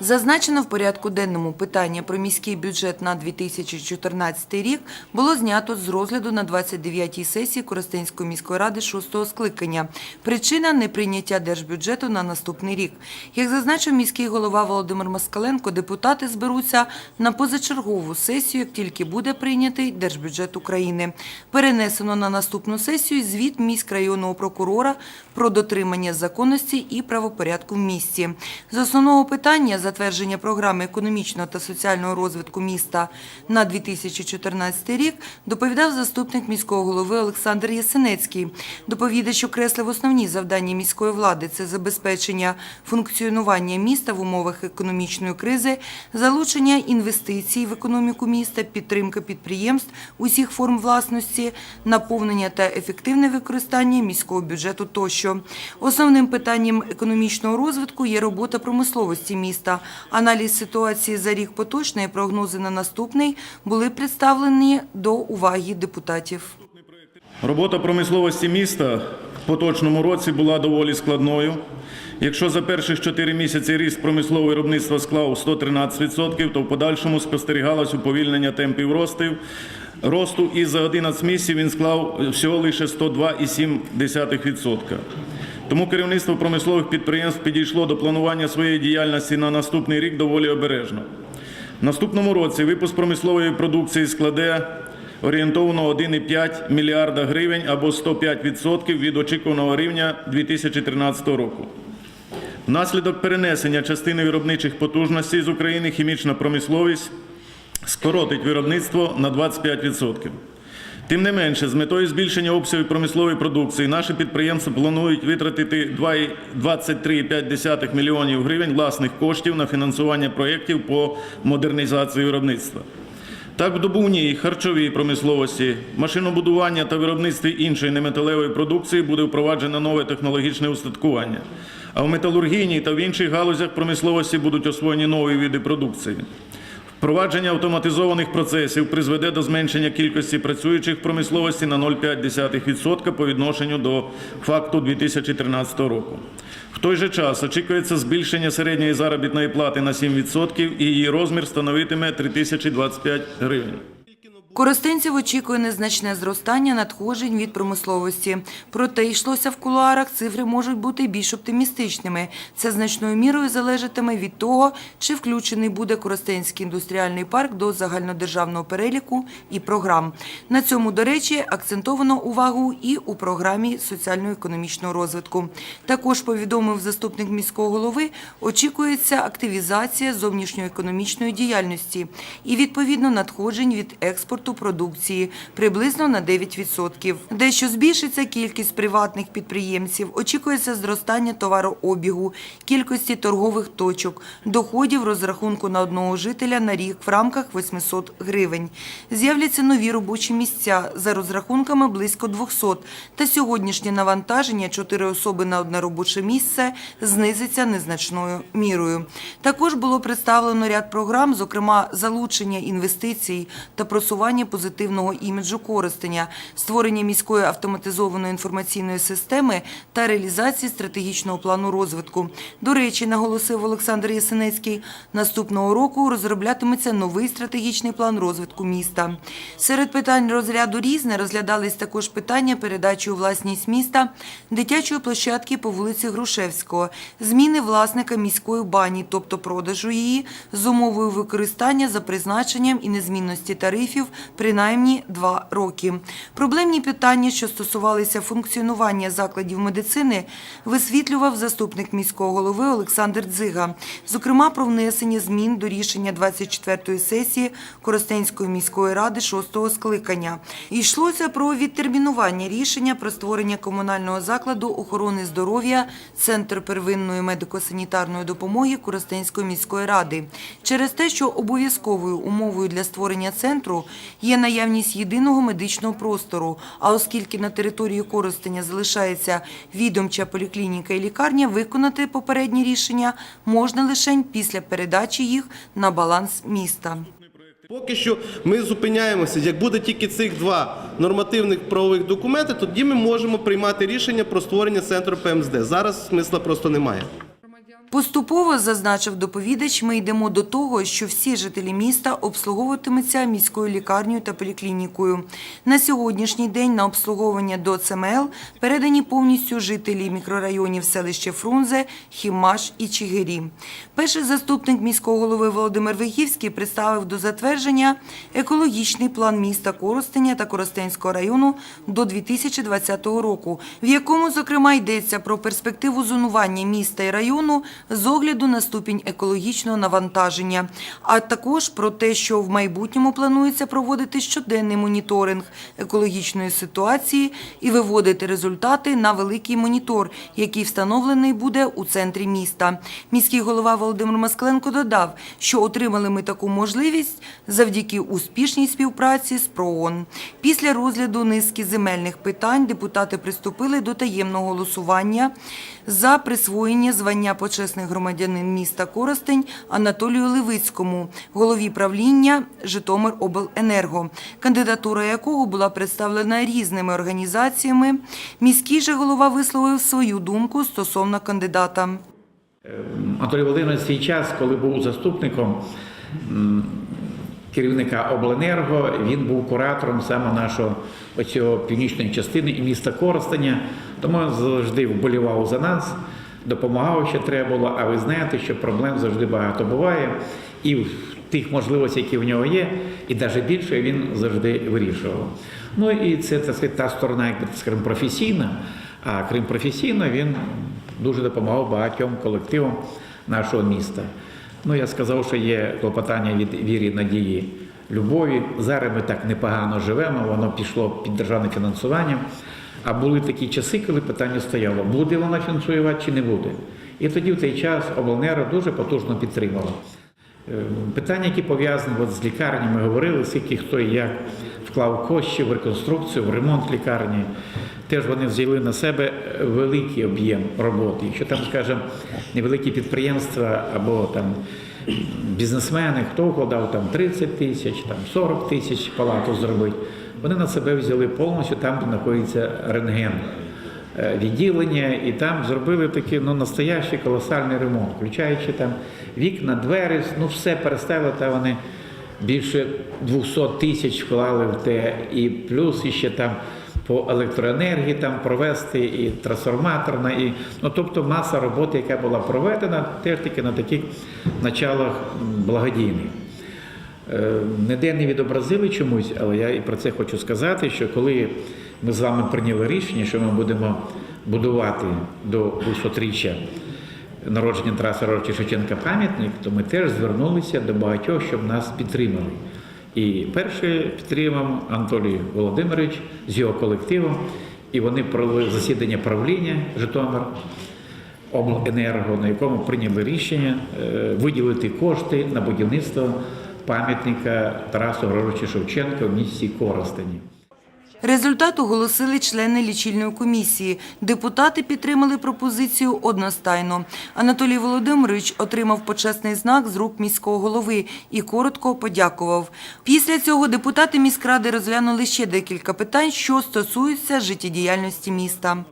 Зазначено в порядку денному питання про міський бюджет на 2014 рік було знято з розгляду на 29-й сесії Коростенської міської ради 6-го скликання. Причина – неприйняття держбюджету на наступний рік. Як зазначив міський голова Володимир Москаленко, депутати зберуться на позачергову сесію, як тільки буде прийнятий держбюджет України. Перенесено на наступну сесію звіт міськрайонного прокурора про дотримання законності і правопорядку в місті. З основного питання затвердження програми економічного та соціального розвитку міста на 2014 рік доповідав заступник міського голови Олександр Ясенецький. Доповідач окреслив основні завдання міської влади – це забезпечення функціонування міста в умовах економічної кризи, залучення інвестицій в економіку міста, підтримка підприємств усіх форм власності, наповнення та ефективне використання міського бюджету тощо. Основним питанням економічного розвитку є робота промисловості міста. Аналіз ситуації за рік поточний прогнози на наступний були представлені до уваги депутатів. Робота промисловості міста в поточному році була доволі складною. Якщо за перших 4 місяці ріст промислового виробництва склав 113%, то в подальшому спостерігалось уповільнення темпів ростів. Росту і за 11 місяців він склав всього лише 102,7%. Тому керівництво промислових підприємств підійшло до планування своєї діяльності на наступний рік доволі обережно. В наступному році випуск промислової продукції складе орієнтовно 1,5 мільярда гривень або 105% від очікуваного рівня 2013 року. Внаслідок перенесення частини виробничих потужностей з України хімічна промисловість скоротить виробництво на 25%. Тим не менше, з метою збільшення обсягів промислової продукції наші підприємства планують витратити 23,5 мільйонів гривень власних коштів на фінансування проєктів по модернізації виробництва. Так, в добувній, харчовій промисловості, машинобудування та виробництві іншої неметалевої продукції буде впроваджено нове технологічне устаткування. А в металургійній та в інших галузях промисловості будуть освоєні нові види продукції. Впровадження автоматизованих процесів призведе до зменшення кількості працюючих в промисловості на 0,5% по відношенню до факту 2013 року. В той же час очікується збільшення середньої заробітної плати на 7% і її розмір становитиме 3025 гривень. Коростенців очікує незначне зростання надходжень від промисловості. Проте йшлося в кулуарах, цифри можуть бути більш оптимістичними. Це значною мірою залежатиме від того, чи включений буде Коростенський індустріальний парк до загальнодержавного переліку і програм. На цьому, до речі, акцентовано увагу і у програмі соціально-економічного розвитку. Також повідомив заступник міського голови, очікується активізація зовнішньоекономічної діяльності і відповідно надходжень від експорту продукції приблизно на 9%. Дещо збільшиться кількість приватних підприємців, очікується зростання товарообігу, кількості торгових точок, доходів розрахунку на одного жителя на рік в рамках 800 гривень. З'являться нові робочі місця за розрахунками близько 200, та сьогоднішнє навантаження 4 особи на одне робоче місце знизиться незначною мірою. Також було представлено ряд програм, зокрема залучення інвестицій та просування позитивного іміджу Коростеня, створення міської автоматизованої інформаційної системи та реалізації стратегічного плану розвитку. До речі, наголосив Олександр Ясенецький, наступного року розроблятиметься новий стратегічний план розвитку міста. Серед питань розряду різне розглядались також питання передачі у власність міста дитячої площадки по вулиці Грушевського, зміни власника міської бані, тобто продажу її з умовою використання за призначенням і незмінності тарифів принаймні два роки. Проблемні питання, що стосувалися функціонування закладів медицини, висвітлював заступник міського голови Олександр Дзига, зокрема про внесення змін до рішення 24-ї сесії Коростенської міської ради 6-го скликання. Йшлося про відтермінування рішення про створення комунального закладу охорони здоров'я Центр первинної медико-санітарної допомоги Коростенської міської ради через те, що обов'язковою умовою для створення центру є наявність єдиного медичного простору. А оскільки на території Коростеня залишається відомча поліклініка і лікарня, виконати попередні рішення можна лише після передачі їх на баланс міста. Поки що ми зупиняємося. Як буде тільки цих два нормативних правових документи, тоді ми можемо приймати рішення про створення центру ПМСД. Зараз смисла просто немає. Поступово, зазначив доповідач, ми йдемо до того, що всі жителі міста обслуговуватимуться міською лікарнею та поліклінікою. На сьогоднішній день на обслуговування до ЦМЛ передані повністю жителі мікрорайонів селище Фрунзе, Хімаш і Чигирі. Перший заступник міського голови Володимир Вихівський представив до затвердження екологічний план міста Коростеня та Коростенського району до 2020 року, в якому, зокрема, йдеться про перспективу зонування міста і району з огляду на ступінь екологічного навантаження, а також про те, що в майбутньому планується проводити щоденний моніторинг екологічної ситуації і виводити результати на великий монітор, який встановлений буде у центрі міста. Міський голова Володимир Москаленко додав, що отримали ми таку можливість завдяки успішній співпраці з ПРООН. Після розгляду низки земельних питань депутати приступили до таємного голосування за присвоєння звання почесний громадянин міста Коростень Анатолію Левицькому, голові правління Житомиробленерго, кандидатура якого була представлена різними організаціями. Міський же голова висловив свою думку стосовно кандидата. Анатолій Володимирович свій час, коли був заступником керівника обленерго, він був куратором саме нашого оцього північної частини і міста Коростеня. Тому завжди вболівав за нас, допомагав, що треба було. А ви знаєте, що проблем завжди багато буває. І в тих можливостей, які в нього є, і навіть більше він завжди вирішував. Ну і це так сказати, та сторона, як так професійна. А крім професійно, він дуже допомагав багатьом колективам нашого міста. Ну, я сказав, що є клопотання від вірі, надії, любові. Зараз ми так непогано живемо, воно пішло під державне фінансування. А були такі часи, коли питання стояло, буде вона фінансувати чи не буде. І тоді в той час обленера дуже потужно підтримала. Е, Питання, які пов'язані з лікарнями, ми говорили, скільки хто і як вклав коштів в реконструкцію, в ремонт лікарні. Теж вони взяли на себе великий об'єм роботи. Якщо там, скажімо, невеликі підприємства або там бізнесмени, хто вкладав там 30 тисяч, там 40 тисяч палату зробити, вони на себе взяли повністю там, знаходиться рентген е, відділення, і там зробили такий ну, настоящий колосальний ремонт, включаючи там вікна, двері, ну все переставили, та вони більше 200 тисяч вклали в те, і плюс ще там по електроенергії там провести і трансформаторна, і ну тобто маса роботи, яка була проведена, теж таки на таких началах благодійних. Е, Ніде не відобразили чомусь, але я і про це хочу сказати, що коли ми з вами прийняли рішення, що ми будемо будувати до 200-річчя народження Тараса Григоровича Шевченка пам'ятник, то ми теж звернулися до багатьох, щоб нас підтримали. І перше підтримав Анатолій Володимирович з його колективом, і вони провели засідання правління Житомир обленерго, на якому прийняли рішення е, виділити кошти на будівництво пам'ятника Тарасу Григоровича Шевченка в місті Коростені. Результат оголосили члени лічильної комісії. Депутати підтримали пропозицію одностайно. Анатолій Володимирович отримав почесний знак з рук міського голови і коротко подякував. Після цього депутати міськради розглянули ще декілька питань, що стосуються життєдіяльності міста.